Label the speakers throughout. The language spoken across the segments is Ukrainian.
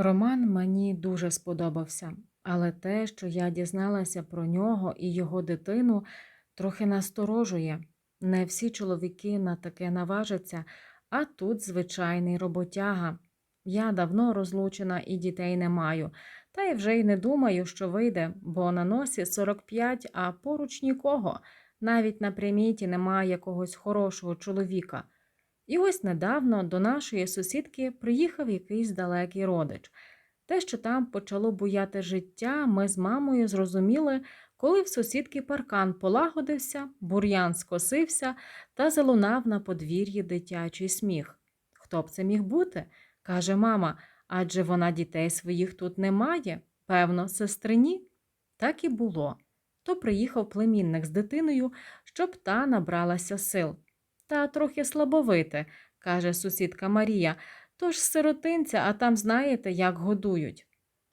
Speaker 1: Роман мені дуже сподобався, але те, що я дізналася про нього і його дитину, трохи насторожує. Не всі чоловіки на таке наважаться, а тут звичайний роботяга. Я давно розлучена і дітей не маю, та й вже й не думаю, що вийде, бо на носі 45, а поруч нікого, навіть на приміті немає якогось хорошого чоловіка. І ось недавно до нашої сусідки приїхав якийсь далекий родич. Те, що там почало буяти життя, ми з мамою зрозуміли, коли в сусідки паркан полагодився, бур'ян скосився та залунав на подвір'ї дитячий сміх. Хто б це міг бути? каже мама, адже вона дітей своїх тут не має, певно, сестрині. Так і було. То приїхав племінник з дитиною, щоб та набралася сил. Та трохи слабовите, каже сусідка Марія, тож сиротинця, а там знаєте, як годують.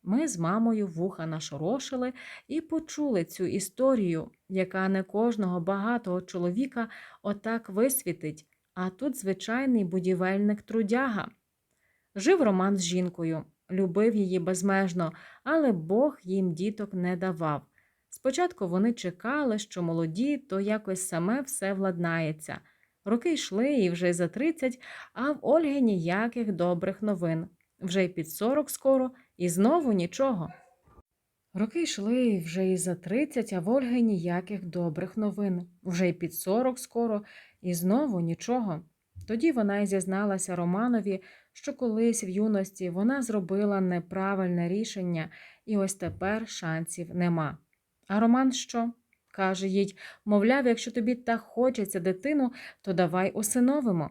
Speaker 1: Ми з мамою вуха нашорошили і почули цю історію, яка не кожного багатого чоловіка отак висвітить, а тут звичайний будівельник трудяга. Жив Роман з жінкою, любив її безмежно, але Бог їм діток не давав. Спочатку вони чекали, що молоді, то якось саме все владнається. Роки йшли і вже за 30, а в Ольги ніяких добрих новин. Вже й під 40 скоро, і знову нічого. Роки йшли і вже й за 30, а в Ольги ніяких добрих новин. Вже й під 40 скоро, і знову нічого. Тоді вона й зізналася Романові, що колись в юності вона зробила неправильне рішення, і ось тепер шансів нема. А Роман що? Каже їй, мовляв, якщо тобі так хочеться дитину, то давай усиновимо.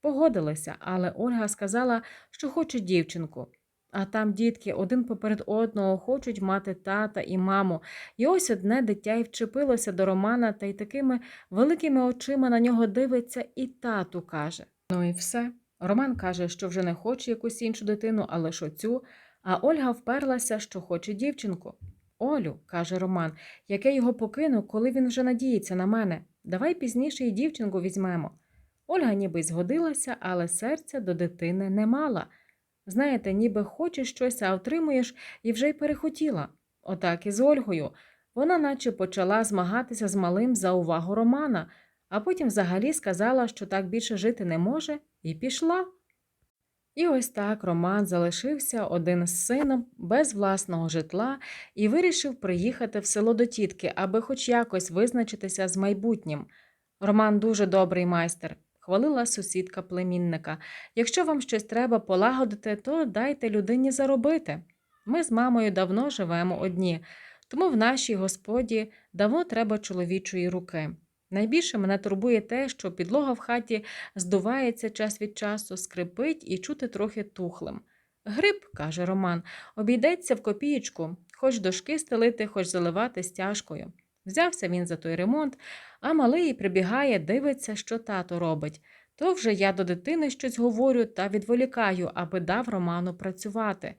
Speaker 1: Погодилися, але Ольга сказала, що хоче дівчинку. А там дітки один поперед одного хочуть мати тата і маму. І ось одне дитя й вчепилося до Романа та й такими великими очима на нього дивиться і тату каже. Ну і все. Роман каже, що вже не хоче якусь іншу дитину, але ж оцю, а Ольга вперлася, що хоче дівчинку. Олю, каже Роман, яке його покину, коли він вже надіється на мене. Давай пізніше і дівчинку візьмемо. Ольга ніби згодилася, але серця до дитини не мала. Знаєте, ніби хочеш щось, а отримуєш і вже й перехотіла. Отак і з Ольгою. Вона наче почала змагатися з малим за увагу Романа, а потім взагалі сказала, що так більше жити не може, і пішла. І ось так Роман залишився один з сином без власного житла і вирішив приїхати в село до тітки, аби хоч якось визначитися з майбутнім. Роман дуже добрий майстер, хвалила сусідка племінника. Якщо вам щось треба полагодити, то дайте людині заробити. Ми з мамою давно живемо одні, тому в нашій господі давно треба чоловічої руки. Найбільше мене турбує те, що підлога в хаті здувається час від часу, скрипить і чути трохи тухлим. Гриб, каже Роман, обійдеться в копієчку, хоч дошки стелити, хоч заливати стяжкою. Взявся він за той ремонт, а малий прибігає, дивиться, що тато робить. То вже я до дитини щось говорю та відволікаю, аби дав Роману працювати.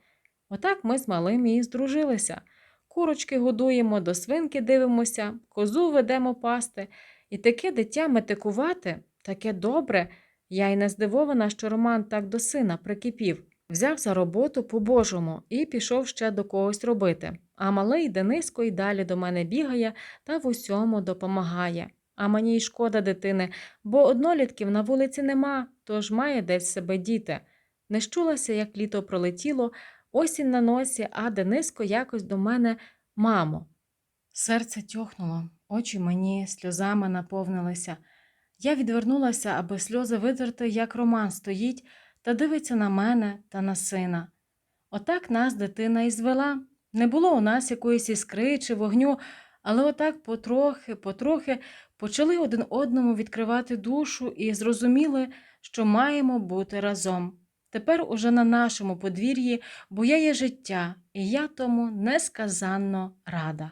Speaker 1: Отак ми з малим і здружилися. Курочки годуємо, до свинки дивимося, козу ведемо пасти. І таке дитя метикувати, таке добре. Я й не здивована, що Роман так до сина прикипів. Взяв за роботу по-божому і пішов ще до когось робити. А малий Дениско й далі до мене бігає та в усьому допомагає. А мені й шкода дитини, бо однолітків на вулиці нема, тож має десь себе діти. Не щулася, як літо пролетіло, осінь на носі, а Дениско якось до мене мамо. Серце тьохнуло, очі мені сльозами наповнилися. Я відвернулася, аби сльози витерти, як Роман стоїть та дивиться на мене та на сина. Отак нас дитина і звела. Не було у нас якоїсь іскри чи вогню, але отак потрохи, потрохи почали один одному відкривати душу і зрозуміли, що маємо бути разом. Тепер уже на нашому подвір'ї буяє життя, і я тому несказанно рада.